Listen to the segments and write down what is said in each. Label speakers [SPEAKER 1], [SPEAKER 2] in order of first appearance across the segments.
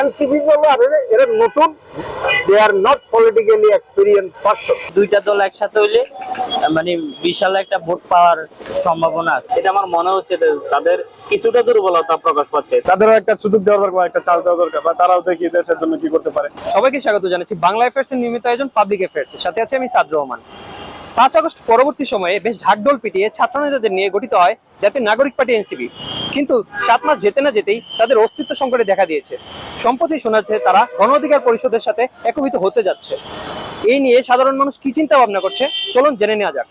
[SPEAKER 1] NCP বলব আর এরা- নতুন। They are not politically experience person
[SPEAKER 2] দুইটা দল একসাথে হইলে মানে বিশাল একটা ভোট পাওয়ার সম্ভাবনা আছে। এটা আমার মনে হচ্ছে তাদের কিছুটা দুর্বলতা প্রকাশ পাচ্ছে।
[SPEAKER 3] তাদেরও একটা সুযোগ দেওয়ার দরকার একটা চান্স দেওয়া দরকার বা তারাও দেখি দেশের জন্য কি করতে পারে।
[SPEAKER 4] সবাইকে স্বাগত জানাচ্ছি। বাংলা অ্যাফেয়ার্স এর নিয়মিত আয়োজন পাবলিক অ্যাফেয়ার্স সাথে আছে আমি সাদ রহমান। পাঁচ আগস্ট পরবর্তী সময়ে বেশ ঢাকঢোল পিটিয়ে ছাত্রনেতাদের নিয়ে গঠিত হয় জাতীয় নাগরিক পার্টি এনসিপি। কিন্তু সাত মাস যেতে না যেতেই তাদের অস্তিত্ব সংকটে দেখা দিয়েছে। সম্প্রতি শোনা যাচ্ছে তারা গণ অধিকার পরিষদের সাথে একীভূত হতে যাচ্ছে। এই নিয়ে সাধারণ মানুষ কি চিন্তা ভাবনা করছে? চলুন জেনে নেওয়া যাক।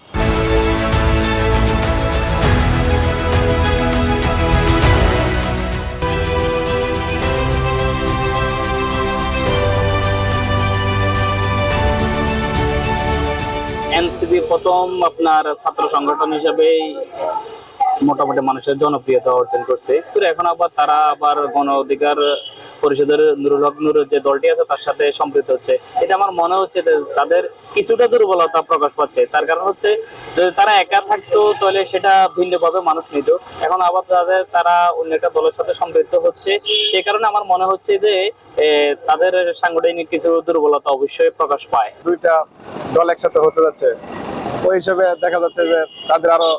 [SPEAKER 2] এনসিপি প্রথম আপনার ছাত্র সংগঠন হিসেবেই মোটামুটি মানুষের জনপ্রিয়তা অর্জন করছে। এখন আবার তারা আবার গণ অধিকার পরিষদের নুরুল হক নুরের যে দলটি আছে, তার সাথে সম্পৃক্ত হচ্ছে। এটা আমার মনে হচ্ছে যে তাদের কিছুটা দুর্বলতা প্রকাশ পাচ্ছে। তার কারণ হচ্ছে, যদি তারা একা থাকতো, তাহলে সেটা ভিন্নভাবে মানুষ নিত। এখন আবার তাদের, তারা অন্য একটা দলের সাথে সম্পৃক্ত হচ্ছে। সেই কারণে আমার মনে হচ্ছে যে তাদের সাংগঠনিক কিছু দুর্বলতা অবশ্যই প্রকাশ পায়।
[SPEAKER 3] দুইটা দল একসাথে হতে যাচ্ছে। ওই হিসেবে দেখা যাচ্ছে যে তাদের আরও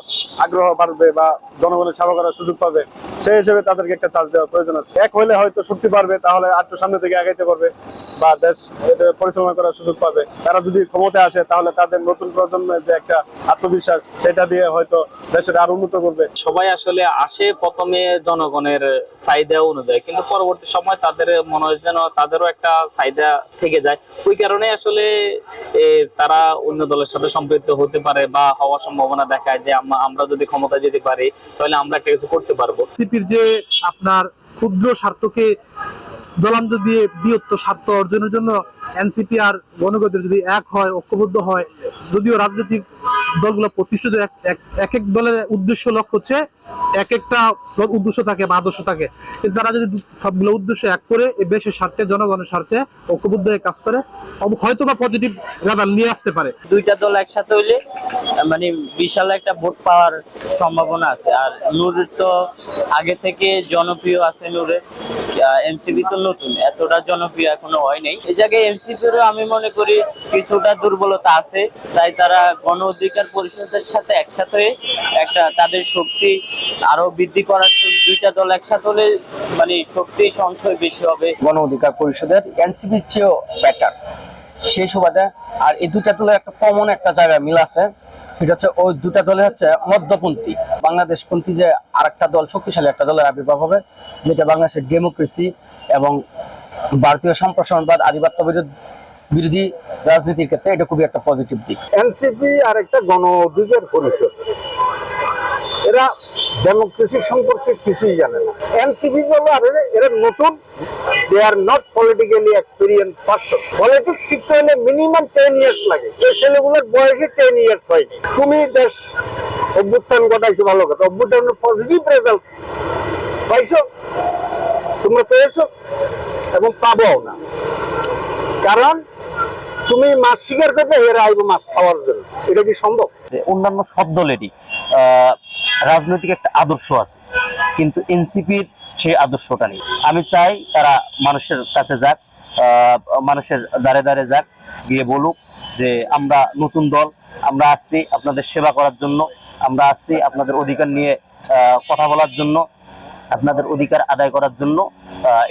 [SPEAKER 3] আগ্রহ বাড়বে বা জনগণের সেবা করার সুযোগ পাবে, সেই হিসেবে তাদেরকে একটা চার্জ দেওয়ার প্রয়োজন আছে। এক হইলে হয়তো শক্তি পারবে তাহলে আর সামনে থেকে আগাইতে পারবে। বা দেশ এটা পরিচালনা করার সুযোগ পাবে। তারা যদি ক্ষমতায় আসে তাহলে তাদের নতুন প্রজন্মের যে একটা আত্মবিশ্বাস সেটা দিয়ে হয়তো দেশের আরও উন্নত করবে।
[SPEAKER 2] সবাই আসলে আসে প্রথমে জনগণের চাহিদা অনুযায়ী কিন্তু পরবর্তী সময় তাদের মনে হয় যেন তাদেরও একটা চাহিদা থেকে যায়। ওই কারণে আসলে তারা অন্য দলের সাথে সম্পৃক্ত হতে পারে বা হওয়ার সম্ভাবনা দেখায় যে আমরা যদি ক্ষমতা যেতে পারি তাহলে আমরা একটা কিছু করতে পারব।
[SPEAKER 5] এনসিপির যে আপনার ক্ষুদ্র স্বার্থকে জলাঞ্জ দিয়ে বৃহত্তর স্বার্থ অর্জনের জন্য এনসিপি আর গণগদের যদি এক হয়, ঐক্যবদ্ধ হয়, যদিও রাজনৈতিক দলগুলো প্রতিষ্ঠিত এক এক দলের উদ্দেশ্য লক্ষ্য হচ্ছে এক একটা উদ্দেশ্য থাকে বা আদর্শ থাকে। কিন্তু তারা যদি সবগুলো উদ্দেশ্য এক করে এই দেশের স্বার্থে, জনগণের স্বার্থে ঐক্যবদ্ধ হয়ে কাজ করে হয়তো বা পজিটিভ রেজাল্ট নিয়ে আসতে পারে।
[SPEAKER 2] দুইটা দল একসাথে হইলে মানে বিশাল একটা ভোট পাওয়ার সম্ভাবনা আছে। আর নূরের তো আগে থেকে জনপ্রিয় আছে নূরের এনসিপি তো নতুন, এতটা জনপ্রিয় এখনও হয় নাই। এই জায়গায় এনসিপিরও আমি মনে করি কিছুটা দুর্বলতা আছে, তাই তারা গণ অধিকার পরিষদের সাথে একসাথে একটা তাদের শক্তি আরও বৃদ্ধি করার দুইটা দল একসাথে হলে মানে শক্তি সঞ্চয় বেশি হবে।
[SPEAKER 6] গণ অধিকার পরিষদের এনসিপির চেয়েও বেটার সেই সুবাদে, আর এই দুটা দলের একটা কমন একটা জায়গা মিল আছে। সেটা হচ্ছে ওই দুটা দলে হচ্ছে মধ্যপন্থী। বাংলাদেশপন্থী যে আরেকটা দল, শক্তিশালী একটা দলের আবির্ভাব হবে, যেটা বাংলাদেশের ডেমোক্রেসি এবং ভারতীয় সম্প্রসারণবাদ, আধিপত্য বিরোধী বিরোধী রাজনীতির ক্ষেত্রে এটা খুবই একটা পজিটিভ দিক।
[SPEAKER 1] এনসিপি আর একটা গণ অধিকার পরিষদ। এরা ডেমোক্রেসি সম্পর্কে কিছুই জানে না। এনসিপি বলব আর এরা নতুন। They are not politically experience person politics শিখতে হলে মিনিমাম টেন ইয়ার্স লাগে। এই ছেলেগুলোর বয়সে টেন ইয়ার্স হয়নি। তুমি দেশ অভ্যুত্থান ঘটাইছো ভালো কথা। অভ্যুত্থানের পজিটিভ রেজাল্ট পাইছো? তোমরা পেয়েছ? এবং পাবো না। কারণ তুমি মাছ শিকার করবে, এরা আইবো মাছ খাওয়ার জন্য। এটা কি সম্ভব?
[SPEAKER 6] অন্যান্য সব দলেরই রাজনৈতিক একটা আদর্শ আছে। কিন্তু এনসিপির সেই আদর্শটা নেই আমি চাই তারা মানুষের কাছে যাক মানুষের দ্বারে দ্বারে যাক, গিয়ে বলুক যে আমরা নতুন দল, আমরা আসছি আপনাদের সেবা করার জন্য, আমরা আসছি আপনাদের অধিকার নিয়ে কথা বলার জন্য, আপনাদের অধিকার আদায় করার জন্য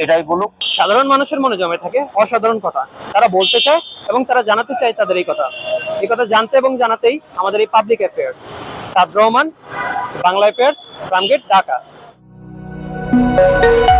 [SPEAKER 6] এটাই বলুক।
[SPEAKER 4] সাধারণ মানুষের মনে জমে থাকে অসাধারণ কথা। তারা বলতে চায় এবং তারা জানাতে চায় তাদের এই কথা। এই কথা জানতে এবং জানাতেই আমাদের এই public affairs Saad Rahman, Bangla affairs রামগেট, Dhaka. Thank you.